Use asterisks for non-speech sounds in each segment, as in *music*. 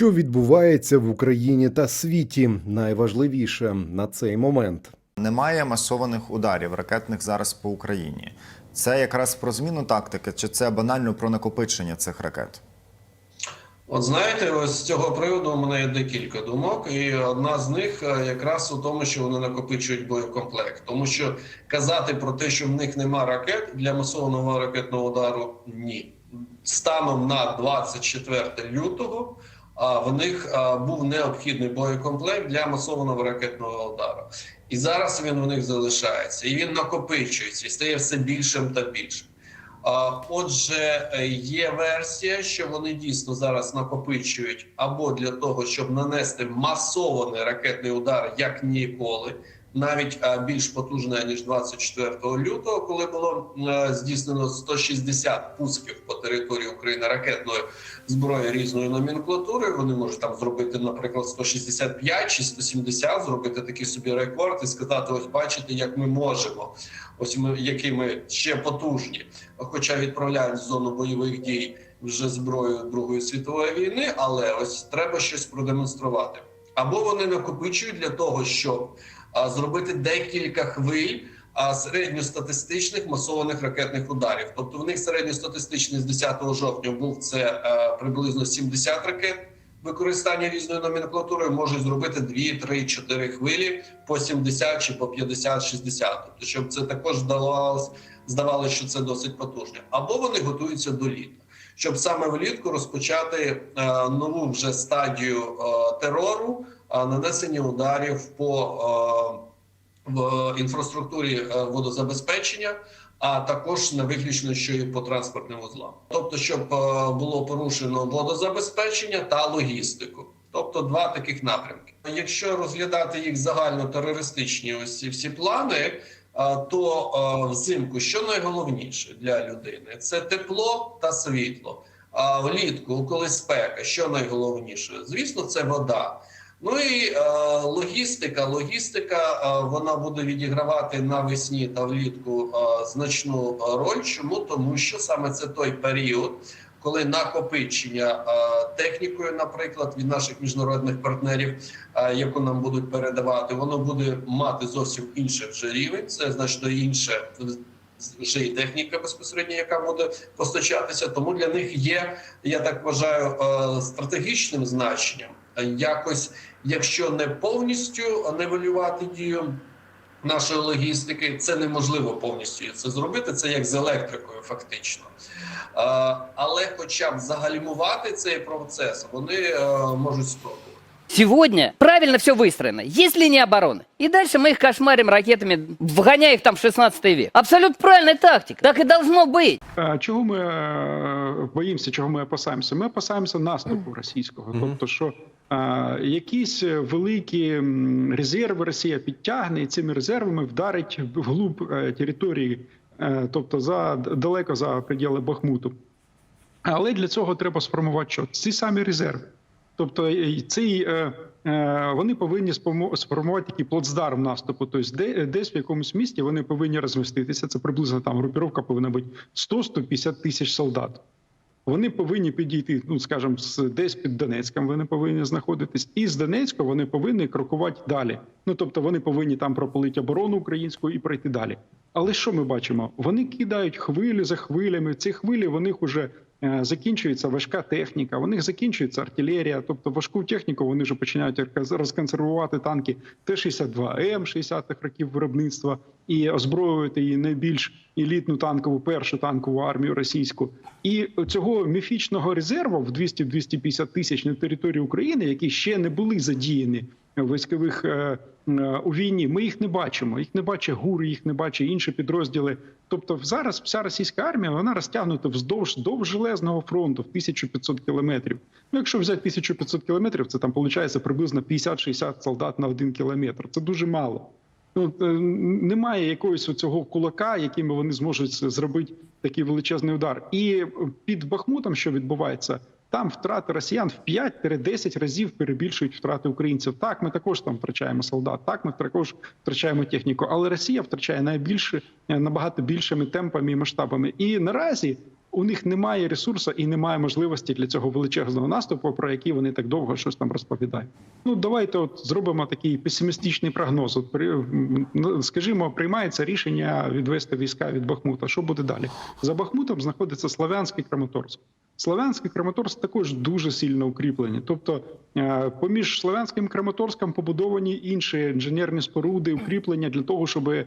Що відбувається в Україні та світі? Найважливіше на цей момент. Немає масованих ударів ракетних зараз по Україні. Це якраз про зміну тактики, чи це банально про накопичення цих ракет? От знаєте, ось з цього приводу у мене є декілька думок, і одна з них е, якраз у тому, що вони накопичують боєкомплект. Тому що казати про те, що в них нема ракет для масованого ракетного удару, ні. Станом на 24 лютого в них був необхідний боєкомплект для масованого ракетного удару. І зараз він у них залишається, і він накопичується і стає все більшим та більшим. Отже, е, є версія, що вони дійсно зараз накопичують або для того, щоб нанести масований ракетний удар як ніколи, навіть е, більш потужний ніж 24 лютого, коли було е, здійснено 160 пусків по території України ракетної зброї різної номенклатури. Вони можуть там зробити, наприклад, 165 чи 170, зробити такий собі рекорд і сказати: ось бачите, як ми можемо. Ось ми які ми ще потужні, хоча відправляють в зону бойових дій вже зброю Другої світової війни, але ось треба щось продемонструвати. Або вони накопичують для того, щоб а, зробити декілька хвиль середньостатистичних масованих ракетних ударів. Тобто, в них середньостатистичний з 10 жовтня був це е, приблизно 70 ракет. Використання різної номенклатури можуть зробити 2, 3, 4 хвилі по 70 чи по 50, 60. Тобто, щоб це також здавалось, здавалося, що це досить потужно. Або вони готуються до літа, щоб саме влітку розпочати е, нову вже стадію е, терору, нанесення ударів по в інфраструктурі е, водозабезпечення. А також не виключно, що і по транспортним вузлам, тобто, щоб е, було порушено водозабезпечення та логістику, тобто два таких напрямки. Якщо розглядати їх загально терористичні ось всі плани, е, то взимку що найголовніше для людини це тепло та світло. А влітку, коли спека, що найголовніше? Звісно, це вода. Ну і е, логістика. Логістика е, вона буде відігравати навесні та влітку е, значну роль. Чому тому, що саме це той період, коли накопичення е, технікою, наприклад, від наших міжнародних партнерів, е, яку нам будуть передавати, воно буде мати зовсім інший вже рівень. Це значно інше вже і техніка безпосередньо, яка буде постачатися. Тому для них є, я так вважаю, е, стратегічним значенням якось, якщо не повністю нивелювати дію. Нашої логістики це неможливо повністю це зробити. Це як з електрикою, фактично. Але, хоча б загальмувати цей процес, вони е, можуть спробувати. Сегодня правильно все выстроено. Есть линия обороны. И дальше мы их кошмарим ракетами, вгоняя их там в 16 век. Абсолютно правильная тактика. Так и должно быть. Е, Чого ми е, боїмося, чого ми опасаємося? Ми опасаємося наступу російського. Тобто, що е, якісь великі м, резерви Росія підтягне і цими резервами вдарить вглуб е, території, е, тобто за далеко за приділи Бахмуту. Але для цього треба сформувати що? Ці самі резерви. Тобто і цей, е, е, вони повинні сформувати такий плацдарм наступу. Тобто де, десь в якомусь місті вони повинні розміститися. Це приблизно там групіровка повинна бути 100-150 тисяч солдат. Вони повинні підійти, ну скажімо, десь під Донецьком. Вони повинні знаходитись, і з Донецька вони повинні крокувати далі. Ну тобто вони повинні там пропалити оборону українську і пройти далі. Але що ми бачимо? Вони кидають хвилі за хвилями. Ці хвилі в них уже е, закінчується важка техніка, у них закінчується артилерія. Тобто важку техніку вони вже починають роз- розконсервувати танки Т-62М 60-х років виробництва і озброювати її найбільш елітну танкову першу танкову армію російську. І цього міфічного резерву в 200-250 тисяч на території України, які ще не були задіяні військових е, е, у війні. Ми їх не бачимо. Їх не бачить ГУР, їх не бачить інші підрозділи. Тобто, зараз вся російська армія вона розтягнута вздовж довж железного фронту в 1500 кілометрів. Ну, якщо взяти 1500 кілометрів, це там виходить приблизно 50-60 солдат на один кілометр. Це дуже мало. Ну, е, немає якогось цього кулака, якими вони зможуть зробити такий величезний удар. І під Бахмутом, що відбувається, там втрати росіян в 5-10 разів перебільшують втрати українців. Так, ми також там втрачаємо солдат. Так, ми також втрачаємо техніку. Але Росія втрачає найбільше е, набагато більшими темпами і масштабами. І наразі у них немає ресурсу і немає можливості для цього величезного наступу, про який вони так довго щось там розповідають. Ну давайте от зробимо такий песимістичний прогноз. От скажімо, приймається рішення відвести війська від Бахмута. Що буде далі? За Бахмутом знаходиться Славянський Краматорськ. Славянськ і Краматорськ також дуже сильно укріплені. Тобто, е, поміж Славянським і Краматорськом побудовані інші інженерні споруди, укріплення для того, щоб е,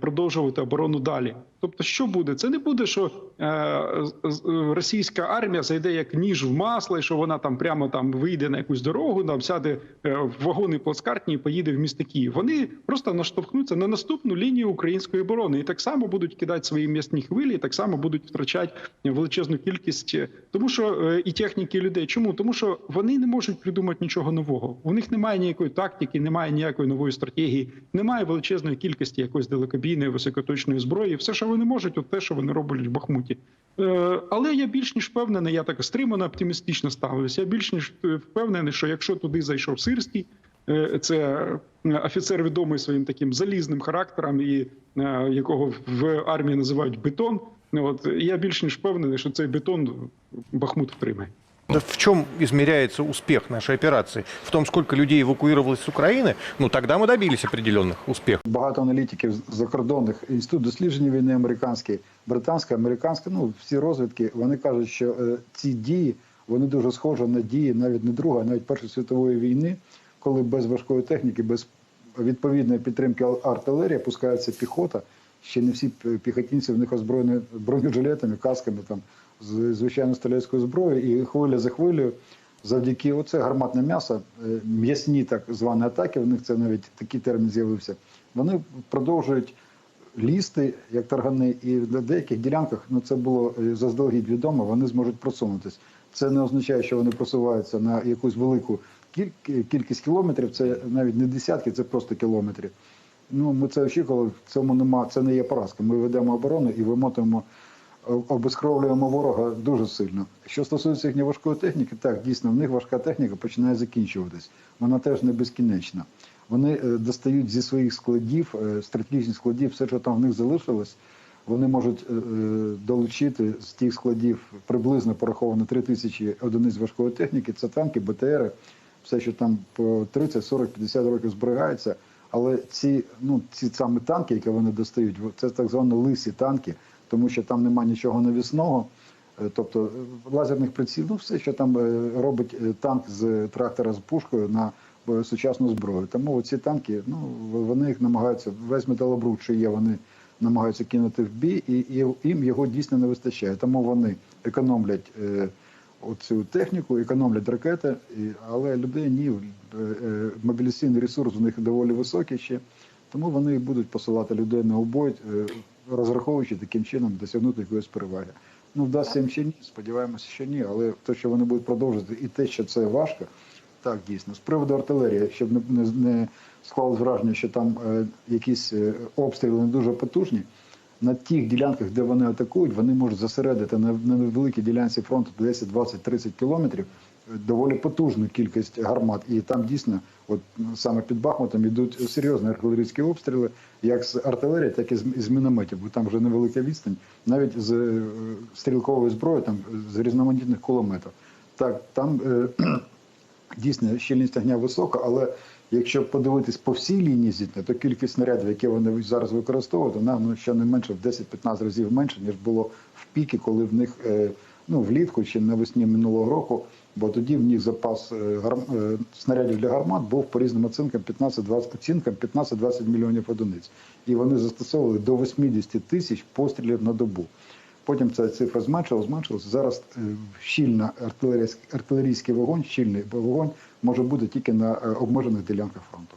продовжувати оборону далі. Тобто, що буде? Це не буде, що е, російська армія зайде як ніж в масло, і що вона там прямо там вийде на якусь дорогу, там сяде е, в вагони плацкартні і поїде в місто Київ. Вони просто наштовхнуться на наступну лінію української оборони і так само будуть кидати свої м'ясні хвилі, і так само будуть втрачати величезну кількість, е, тому що е, і техніки і людей. Чому? Тому що вони не можуть придумати нічого нового. У них немає ніякої тактики, немає ніякої нової стратегії, немає величезної кількості якоїсь далекобійної високоточної зброї. Все, що вони можуть, от те, що вони роблять в Бахмуті. Е, Але я більш ніж впевнений, я так стримано оптимістично ставлюся. Я більш ніж впевнений, що якщо туди зайшов Сирський, е, це е, офіцер відомий своїм таким залізним характером, і якого в армії називають бетон. Ну, От я більш ніж впевнений, що цей бетон Бахмут втримає. Да В чем измеряется успех нашей операции? В том, сколько людей эвакуировалось с Украины? Ну, тогда мы добились определенных успехов. Багато аналітиків закордонних інститут досліджень війни американський, британська, американська, ну всі розвідки, вони кажуть, що е, ці дії вони дуже схожі на дії навіть не Другої, а навіть Першої світової війни, коли без важкої техніки, без відповідної підтримки артилерії пускається піхота. Ще не всі пі- піхотинці в них озброєні бронежилетами, касками там звичайно стрілецькою зброєю, і хвиля за хвилею завдяки оце гарматне м'ясо, е, м'ясні так звані атаки, в них це навіть такий термін з'явився. Вони продовжують лізти, як таргани, і на деяких ділянках ну це було е, заздалегідь відомо, вони зможуть просунутись. Це не означає, що вони просуваються на якусь велику кількість кілометрів. Це навіть не десятки, це просто кілометри. Ну ми це очікували. В цьому нема. Це не є поразка. Ми ведемо оборону і вимотуємо обезкровлюємо ворога дуже сильно. Що стосується їхньої важкої техніки, так дійсно в них важка техніка починає закінчуватись. Вона теж не безкінечна. Вони е, достають зі своїх складів, е, стратегічних складів, все, що там в них залишилось. Вони можуть е, долучити з тих складів приблизно пораховано 3 тисячі одиниць важкої техніки. Це танки, БТРи, все, що там по 30, 40, 50 років зберігається. Але ці, ну, ці саме танки, які вони достають, це так звані лисі танки, тому що там немає нічого навісного. Е, Тобто е, лазерних прицілів, ну все, що там е, робить танк з трактора з пушкою на сучасну зброю. Тому ці танки, ну вони їх намагаються весь металобруд, що є, вони намагаються кинути в бій, і, і їм його дійсно не вистачає. Тому вони економлять е, оцю техніку, економлять ракети, і, але людей ні, е, мобілізаційний ресурс у них доволі високий ще. Тому вони будуть посилати людей на обой, е, розраховуючи таким чином досягнути якоїсь переваги. Ну, вдасться їм чи ні, сподіваємося, що ні. Але те, що вони будуть продовжувати, і те, що це важко, так дійсно. З приводу артилерії, щоб не, не, не склалось враження, що там е, якісь е, обстріли не дуже потужні. На тих ділянках, де вони атакують, вони можуть зосередити на, невеликій ділянці фронту 10, 20, 30 кілометрів доволі потужну кількість гармат. І там дійсно, от саме під Бахмутом, йдуть серйозні артилерійські обстріли, як з артилерії, так і з, з мінометів, бо там вже невелика відстань, навіть з е, стрілкової зброї, там з різноманітних кулеметів. Так, там е, *clears throat* дійсно щільність огня висока, але якщо подивитись по всій лінії зіткнення, то кількість снарядів, які вони зараз використовують, вона ну, ще не менше в 10-15 разів менше, ніж було в піки, коли в них е, ну, влітку чи навесні минулого року, бо тоді в них запас е, е, снарядів для гармат був по різним оцінкам 15-20 оцінкам 15-20 мільйонів одиниць. І вони застосовували до 80 тисяч пострілів на добу. Потім ця цифра зменшилася, зменшилась. Зараз е, щільна артилерійський, вогонь, щільний вогонь може бути тільки на обмежених ділянках фронту.